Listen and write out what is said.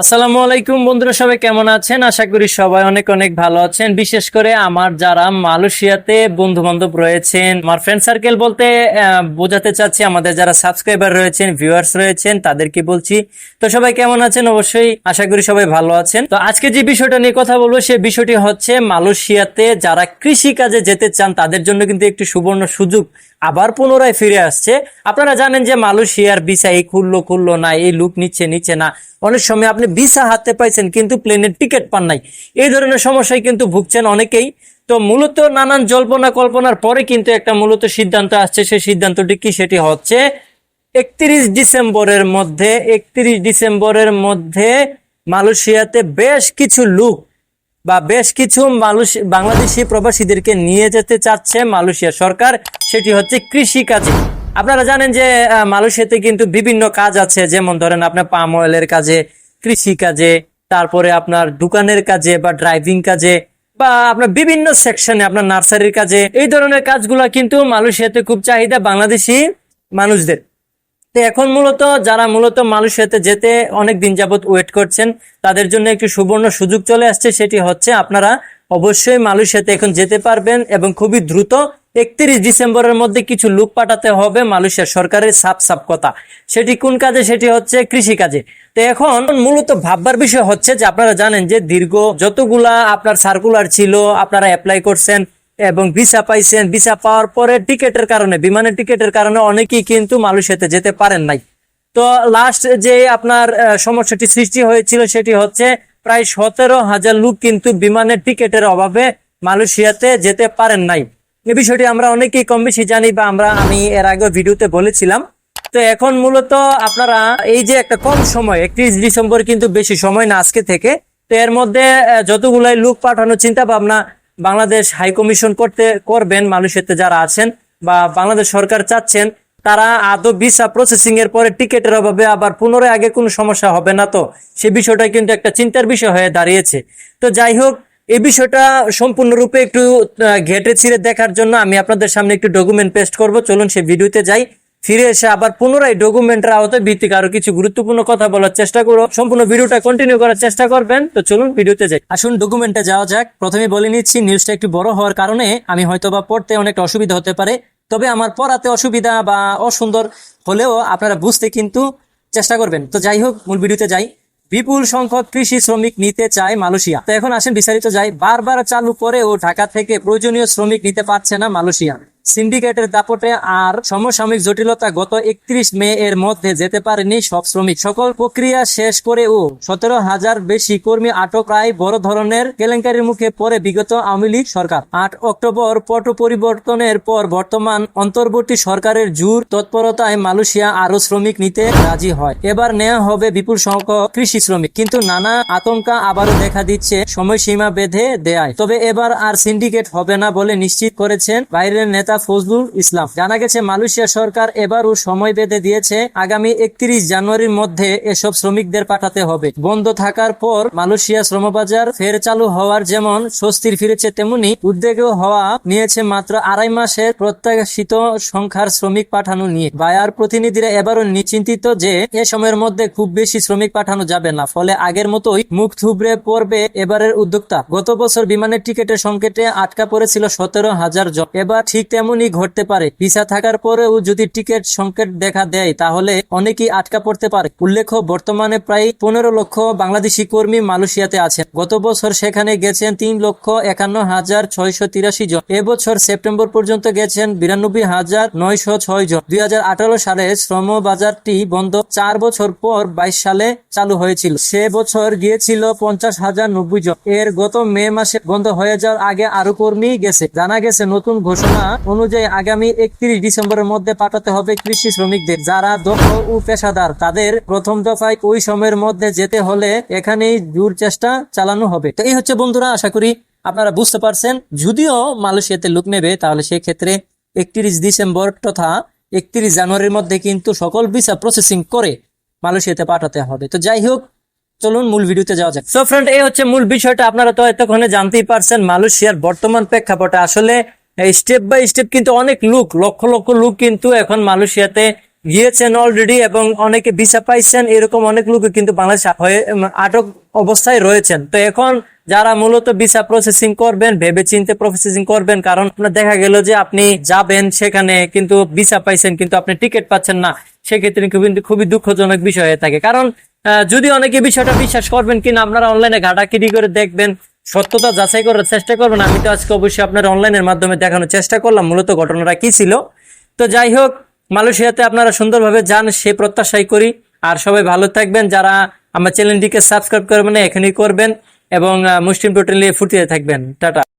আসসালামু আলাইকুম বন্ধুরা, সবাই কেমন আছেন? আশা করি সবাই অনেক অনেক ভালো আছেন। বিশেষ করে আমার যারা মালয়েশিয়াতে বন্ধু বান্ধব রয়েছেন, আমার ফ্রেন্ড সার্কেল বলতে বোঝাতে চাচ্ছি, আমাদের যারা সাবস্ক্রাইবার রয়েছেন ভিউয়ার্স রয়েছেন, তাদেরকে বলছি। তো সবাই কেমন আছেন? অবশ্যই আশা করি সবাই ভালো আছেন। তো আজকে যে বিষয়টা নিয়ে কথা বলব সেই বিষয়টি হচ্ছে মালয়েশিয়াতে যারা কৃষি কাজে যেতে চান, তাদের জন্য কিন্তু একটি সুবর্ণ সুযোগ আবার পুনরায় ফিরে আসছে। আপনারা জানেন যে মালয়েশিয়ার ভিসা এই খুললো খুললো না, এই লুক নিচ্ছে নিচ্ছে না। অনেক সময় আপনি ভিসা হাতে পাইছেন, কিন্তু প্লেনের টিকিট পান নাই। এই ধরনের সমস্যায় কিন্তু ভুগছেন অনেকেই। তো মূলত নানান জল্পনা কল্পনার পরে কিন্তু একটা মূলত সিদ্ধান্ত আসছে। সেই সিদ্ধান্তটি কি, সেটি হচ্ছে একত্রিশ ডিসেম্বরের মধ্যে, একত্রিশ ডিসেম্বরের মধ্যে মালয়েশিয়াতে বেশ কিছু লোক বা বেশ কিছু মানুষ, বাংলাদেশি প্রবাসীদেরকে নিয়ে যেতে চাচ্ছে মালয়েশিয়া সরকার। সেটি হচ্ছে কৃষি কাজে আপনারা জানেন যে মালয়েশিয়াতে কিন্তু বিভিন্ন কাজ আছে। যেমন ধরেন, আপনার পাম অয়েলের কাজে কৃষি কাজে, তারপরে আপনার দোকানের কাজে বা ড্রাইভিং কাজে বা আপনার বিভিন্ন সেকশনে আপনার নার্সারির কাজে, এই ধরনের কাজগুলো কিন্তু মালয়েশিয়াতে খুব চাহিদা বাংলাদেশি মানুষদের। তো এখন মূলত যারা মূলত মালয়েশিয়াতে যেতে অনেক দিন যাবত ওয়েট করছেন, তাদের জন্য একটি সুবর্ণ সুযোগ চলে আসছে, সেটি হচ্ছে আপনারা অবশ্যই মালয়েশিয়াতে এখন যেতে পারবেন এবং খুবই দ্রুত একত্রিশ ডিসেম্বরের মধ্যে কিছু লোক পাঠাতে হবে মালয়েশিয়া সরকারের সাপ সাপ কথা। সেটি কোন কাজে? সেটি হচ্ছে কৃষি কাজে তো এখন মূলত ভাববার বিষয় হচ্ছে যে আপনারা জানেন যে দীর্ঘ যতগুলা আপনার সার্কুলার ছিল, আপনারা অ্যাপ্লাই করছেন এবং ভিসা পাইছেন। ভিসা পাওয়ার পরে টিকেটের কারণে, বিমানের টিকেটের কারণে অনেকেই কিন্তু মালয়েশিয়াতে যেতে পারেন নাই। তো লাস্ট যে আপনার সমস্যাটি সৃষ্টি হয়েছিল সেটি হচ্ছে প্রায় সতেরো হাজার লোক কিন্তু বিমানের টিকেটের অভাবে মালয়েশিয়াতে যেতে পারেন নাই। এই বিষয়টি আমরা অনেকেই কম বেশি জানি বা আমরা, আমি এর আগে ভিডিওতে বলেছিলাম। তো এখন মূলত আপনারা এই যে একটা কম সময়, একত্রিশ ডিসেম্বর কিন্তু বেশি সময় না আজকে থেকে, তো এর মধ্যে যতগুলাই লোক পাঠানোর চিন্তা ভাবনা বাংলাদেশ হাই কমিশন করতে, করবেন মানুষের যারা আছেন বা বাংলাদেশ সরকার চাচ্ছেন, তারা আদৌ ভিসা প্রসেসিং এর পরে টিকেটের অভাবে আবার পুনরায় আগে কোনো সমস্যা হবে না তো। সে বিষয়টা কিন্তু একটা চিন্তার বিষয় হয়ে দাঁড়িয়েছে। তো যাই হোক এই বিষয়টা সম্পূর্ণরূপে একটু ঘেটে ছিঁড়ে দেখার জন্য আমি আপনাদের সামনে একটু ডকুমেন্ট পেস্ট করব। চলুন সেই ভিডিওতে যাই। ফিরে এসে আবার পুনরায় ডকুমেন্টের আওতায় ভিত্তিক আরও কিছু গুরুত্বপূর্ণ কথা বলার চেষ্টা করো সম্পূর্ণ ভিডিওটা কন্টিনিউ করার চেষ্টা করবেন। তো চলুন ভিডিওতে যাই। আসুন ডকুমেন্টে যাওয়া যাক। প্রথমে বলে নিচ্ছি নিউজটা একটু বড় হওয়ার কারণে আমি হয়তো বা পড়তে অনেকটা অসুবিধা হতে পারে। তবে আমার পড়াতে অসুবিধা বা অসুন্দর হলেও আপনারা বুঝতে কিন্তু চেষ্টা করবেন। তো যাই হোক, মূল ভিডিওতে যাই। বিপুল সংখ্যক কৃষি শ্রমিক নিতে চায় মালয়েশিয়া। তো এখন আসেন বিস্তারিত যাই, বারবার চালু করে ও ঢাকা থেকে প্রয়োজনীয় শ্রমিক নিতে পারছে না মালয়েশিয়া। সিন্ডিকেটের দাপটে আর সমসাময়িক জটিলতা গত একত্রিশ মে এর মধ্যে যেতে পারেনি সব শ্রমিক। সকল প্রক্রিয়া শেষ করেও সতেরো হাজার বেশি কর্মী আটক প্রায় বড় ধরনের কেলেঙ্কারির মুখে পড়ে বিগত আওয়ামী লীগ সরকার। আট অক্টোবর পট পরিবর্তনের পর বর্তমান অন্তর্বর্তী সরকারের জোর তৎপরতায় মালয়েশিয়া আরও শ্রমিক নিতে রাজি হয়। এবার নেওয়া হবে বিপুল সংখ্যক কৃষি শ্রমিক। কিন্তু নানা আতঙ্কা আবারও দেখা দিচ্ছে সময়সীমা বেঁধে দেয় তবে এবার আর সিন্ডিকেট হবে না বলে নিশ্চিত করেছেন বাইরের নেতা ফজলুল ইসলাম। জানা গেছে, মালয়েশিয়া সরকার এবারও সময় বেঁধে দিয়েছে, আগামী একত্রিশ জানুয়ারির মধ্যে এসব শ্রমিকদের পাঠাতে হবে। বন্ধ থাকার পর মালয়েশিয়া শ্রমবাজার ফের চালু হওয়ার যেমন স্বস্তির ফিরেছে, তেমনি উদ্বেগও হওয়া নিয়েছে মাত্র আড়াই মাসের প্রত্যাশিত সংখ্যার শ্রমিক পাঠানো নিয়ে। বায়ার প্রতিনিধিরা এবারও নিশ্চিন্তিত যে এ সময়ের মধ্যে খুব বেশি শ্রমিক পাঠানো যাবে না, ফলে আগের মতোই মুখ থুবড়ে পড়বে এবারের উদ্যোক্তা। গত বছর বিমানের টিকিটের সংকেটে আটকা পড়েছিল সতেরো হাজার জন। এবার ঠিক তেমনই ঘটতে পারে। ভিসা থাকার পরেও যদি টিকিট সংকেট দেখা দেয়, তাহলে অনেকেই আটকা পড়তে পারে। উল্লেখ্য, বর্তমানে প্রায় পনেরো লক্ষ বাংলাদেশি কর্মী মালয়েশিয়াতে আছেন গত বছর সেখানে গেছেন তিন লক্ষ একান্ন হাজার ছয়শো তিরাশি জন। এবছর সেপ্টেম্বর পর্যন্ত গেছেন বিরানব্বই হাজার নয়শো ছয় জন। দুই হাজার আঠারো সালে শ্রম বাজারটি বন্ধ। চার বছর পর বাইশ সালে চালু হয়েছিল। সে বছর গিয়েছিল পঞ্চাশ হাজার নব্বই জন। এর গত মে মাসে বন্ধ হয়ে যাওয়ার আগে আরও কর্মী গেছে। জানা গেছে, নতুন ঘোষণা অনুযায়ী আগামী একত্রিশ ডিসেম্বরের মধ্যে পাঠাতে হবে কৃষি শ্রমিকদের। যারা দক্ষ ও পেশাদার, তাদের প্রথম দফায় ওই সময়ের মধ্যে যেতে হলে এখানেই জোর চেষ্টা চালানো হবে। তো এই হচ্ছে বন্ধুরা, আশা করি আপনারা বুঝতে পারছেন। যদিও মালয়েশিয়াতে লোক নেবে, তাহলে সেক্ষেত্রে একত্রিশ ডিসেম্বর তথা একত্রিশ জানুয়ারির মধ্যে কিন্তু সকল ভিসা প্রসেসিং করে মালয়েশিয়াতে পাঠাতে হবে। তো যাই হোক, চলুন মূল ভিডিওতে যাওয়া যাক। সো ফ্রেন্ড এই হচ্ছে মূল বিষয়টা। আপনারা তো এতক্ষণে জানতেই পারছেন, মালয়েশিয়ার বর্তমান প্রেক্ষাপটে আসলে স্টেপ বাই স্টেপ কিন্তু অনেক লোক লক্ষ লক্ষ লোক কিন্তু এখন মালয়েশিয়াতে গিয়েছেন অলরেডি এবং অনেকে ভিসা পাইছেন, এরকম অনেক লোক কিন্তু বাংলাদেশ হয়ে আটক অবস্থায় রয়েছেন। তো এখন যারা মূলত ভিসা প্রসেসিং করবেন ভেবে চিন্তে প্রসেসিং করবেন, কারণ আপনার দেখা গেল যে আপনি যাবেন সেখানে কিন্তু ভিসা পাইছেন, কিন্তু আপনি টিকিট পাচ্ছেন না, সেক্ষেত্রে কিন্তু খুবই দুঃখজনক বিষয় হয়ে থাকে। কারণ যদি অনেকে বিষয়টা বিশ্বাস করবেন কিনা, আপনারা অনলাইনে ঘাটাঘাটি করে দেখবেন সত্যতা যাচাই করার চেষ্টা করবেন। আমি তো আজকে অবশ্যই আপনার অনলাইনের মাধ্যমে দেখানোর চেষ্টা করলাম। মূলত ঘটনাটা কি ছিল? তো যাই হোক, মালয়েশিয়াতে আপনারা সুন্দরভাবে যান, সে প্রত্যাশাই করি। আর সবাই ভালো থাকবেন। যারা আমার চ্যানেলটিকে সাবস্ক্রাইব করবেন, এখানেই করবেন এবং মুসলিম টোটালি ফুটিয়ে থাকবেন। টাটা।